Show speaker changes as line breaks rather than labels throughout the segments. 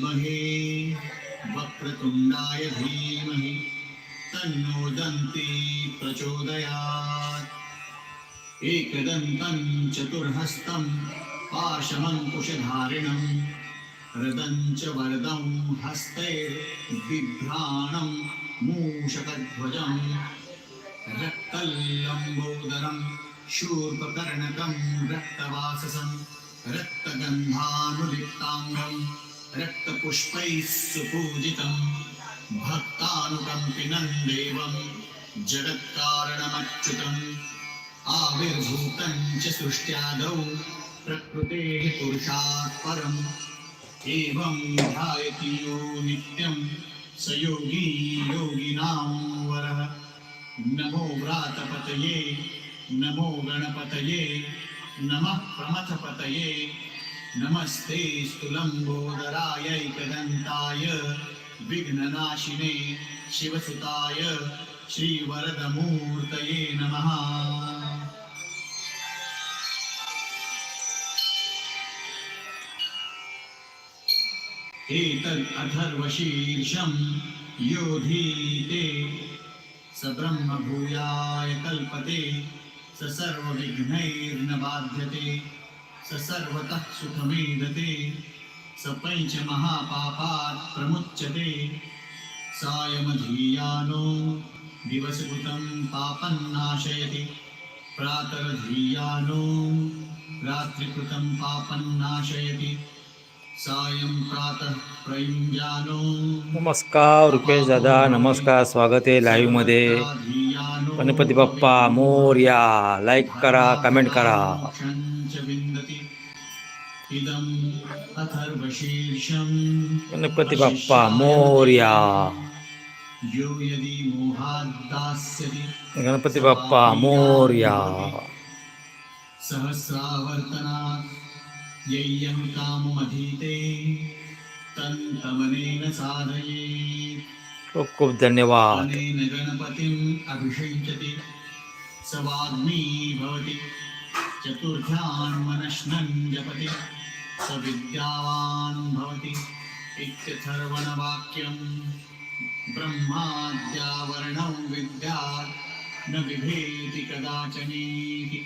महे वक्रतुण्डाय धीमहि तन्नो दन्ती प्रचोदयात्। एकदन्तं चतुर्हस्तं पाशमङ्कुशधारिणं हृदं च वरदं हस्तैर्बिभ्राणं मूषकध्वजम् रक्तल्लम्बोदरं शूर्पकर्णकं रक्तवाससं रक्तगन्धानुलिप्ताङ्गं रक्तपुष्पैः सुपूजितं भक्तानुकम्पिनम् देवम् जगत्कारणमच्युतम्। आविर्भूतं च सृष्ट्यादौ प्रकृतेः पुरुषात् परम्। एवं ध्यायति यो नित्यं स योगी योगिनां वरः। नमो व्रातपतये नमो गणपतये नमः प्रमथपतये। नमस्ते स्तुलम्बोदरायैकदन्ताय विघ्ननाशिने शिवसुताय श्रीवरदमूर्तये नमः। एतदथर्वशीर्षं योधीते स ब्रह्मभूयाय कल्पते स सर्वविघ्नैर्न बाध्यते। सर्वतः सुखमेधते स पञ्चमहापापात् प्रमुच्यते। सायमधीयानो दिवसकृतं पापं नाशयति। प्रातरधीयानो रात्रिकृतं पापं नाशयति। सायं प्रातः प्रयुञ्जानो
नमस्कार रुपेश दादा नमस्कार स्वागत आहे लाईव्हमध्ये।
धियानो
गणपती बाप्पा मोर्या लाईक करा कमेंट करा। गणपती बाप्पा मोर्या।
यो यदि मोहाद्दास्यति
गणपती बाप्पा मोर्या।
सहस्रावर्तनात् यय्यं काममधीते तन्तमनेन साधयेत्।
खूप खूप धन्यवाद।
अनेन गणपतिम् अभिषिञ्चति स वाग्मी भवति चतुर्थ्यान् मनश्नन् जपति। स विद्यावान् भवति इत्यथर्वणवाक्यम् ब्रह्माद्यावरणौ विद्यात् न बिभेति कदाचनेति।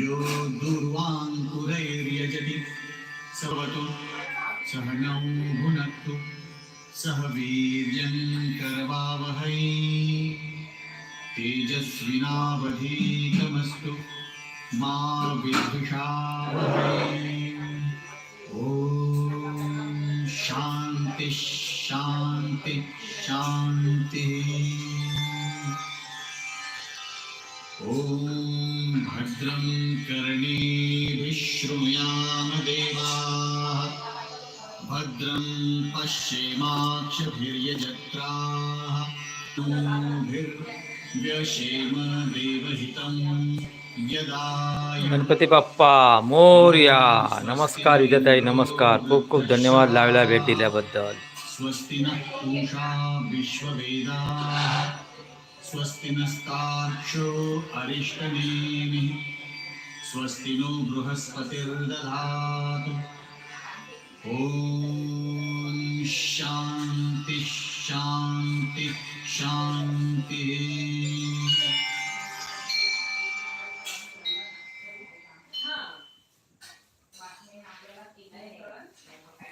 यो दूर्वाङ्कुरैर्यजति सवतु सहनौ भुनक्तु सह वीर्यं करवावहै। तेजस्विनावधीतमस्तु मा विद्विषावहै शान्ति शान्तिः ॐ भद्रं कर्णेभिः देवा देवाः भद्रं पश्येमाक्षभिर्यजत्राः। तूभिर्व्यशेम
गणपती बाप्पा मोर्या नमस्कार विद्याताई नमस्कार. खूप खूप धन्यवाद लावला भेट दिल्याबद्दल
स्वस्ति नः पूषा विश्ववेदाः। स्वस्ति नस्तार्क्ष्यो अरिष्टनेमिः। स्वस्ति नो बृहस्पतिर्दधातु ॐ शान्ति शान्ति शान्तिः।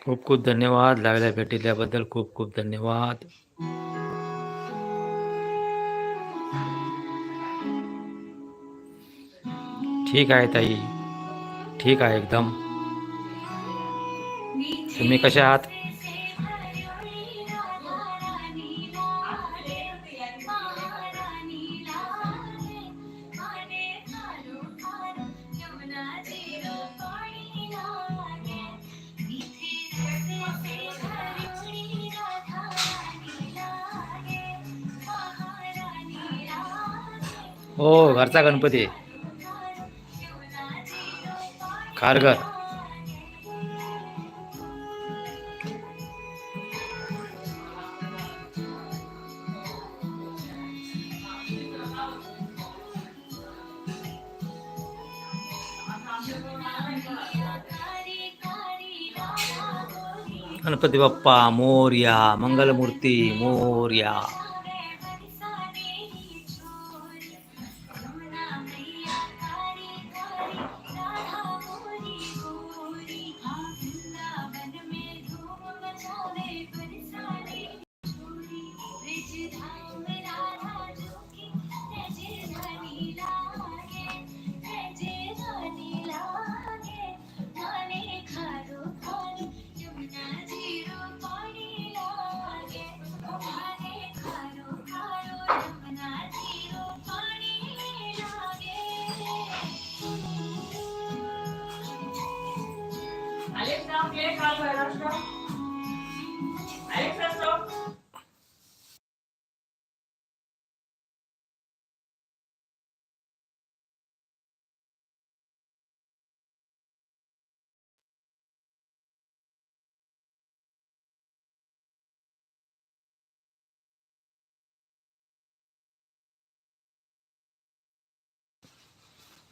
खूप खूब धन्यवाद लावला भेटी दिल्याबद्दल खूब खूप धन्यवाद। ठीक आहे ताई, ठीक आहे एकदम। तुम्ही कसे आहात? हो घरचा गणपती आहे. खारघर गणपती बाप्पा मोर्या मंगलमूर्ती मोर्या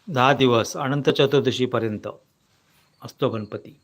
दहा दिवस अनंत चतुर्दशीपर्यंत असतो गणपती.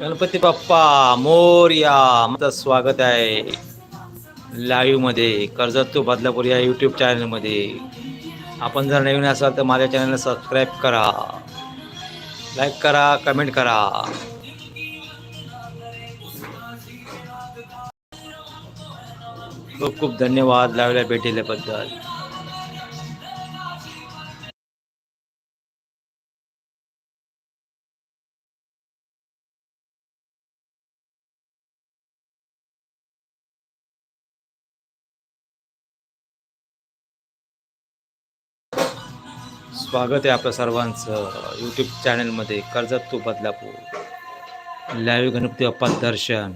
गणपती बाप्पा मोर्या माझं स्वागत आहे लाईव्हमध्ये कर्जत तो बदलापूर या यूट्यूब चॅनलमध्ये आपण जर नवीन असाल तर माझ्या चॅनलला सबस्क्राईब करा. लाईक करा कमेंट करा. खूप खूप धन्यवाद लाईव्हला भेट
स्वागत आहे आपल्या सर्वांचं. यूट्यूब चॅनलमध्ये कर्जत तू बदलापूर. लाईव्ह गणपती बाप्पा दर्शन.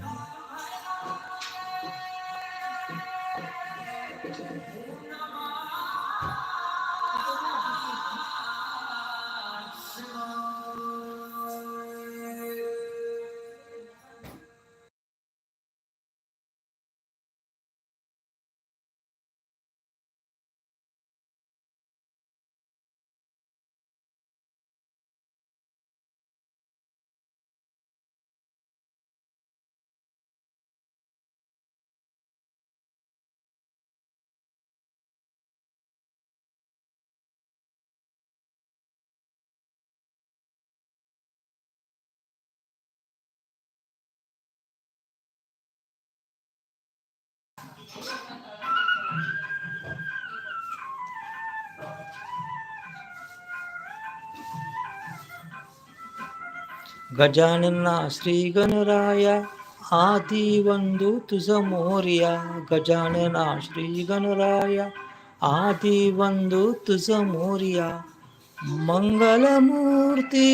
गजानना श्री गणराया आदि वंदू तुझ मोर्या गजानना श्री गणराया आदि वंदू तुझ मोर्या मंगलमूर्ती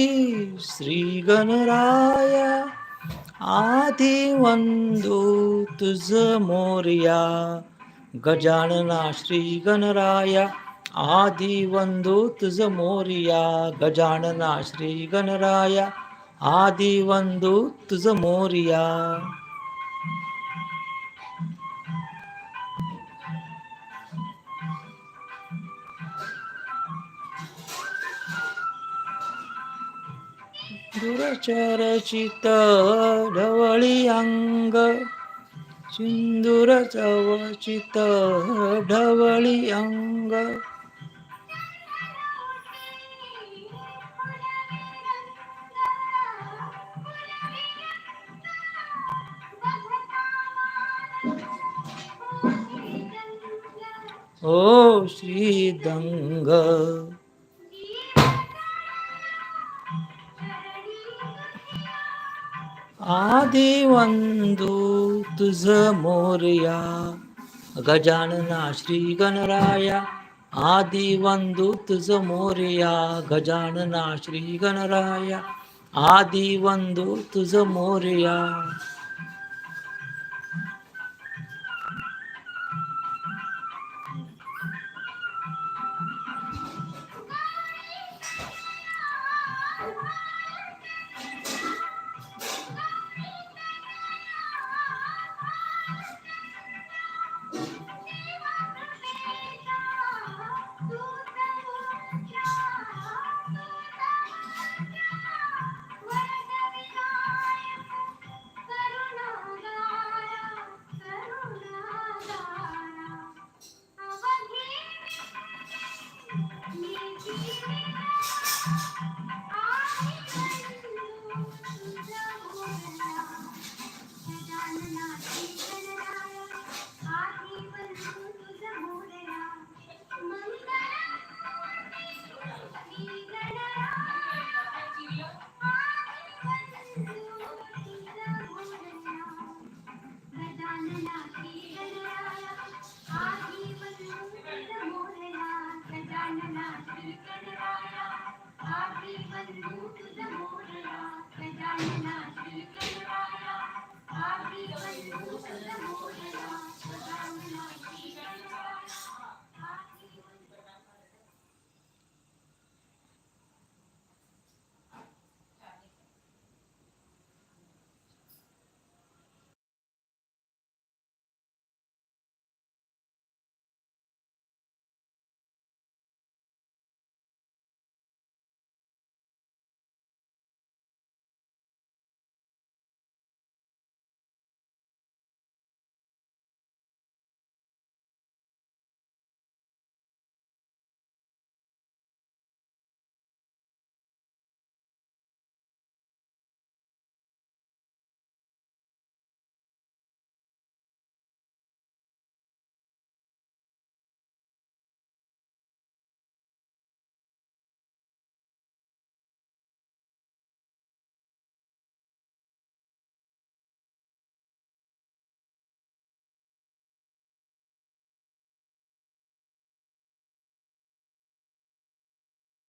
श्री गणराया आदि वंदू तुझ मोर्या गजानना श्री गणराया आदि वंदू तुझ मोर्या गजानना श्री गणराया आदी वंदू तुझ मोर्या दुरचरचित ढवळी अंग सिंदूर चवचित ढवळी अंग ओ श्रीदंग आदि वंदू तुझ मोर्या। गजानना श्री गणराया। आदि वंदू तुझ मोर्या। गजानना श्री गणराया। आदि वंदू तुझ मोर्या।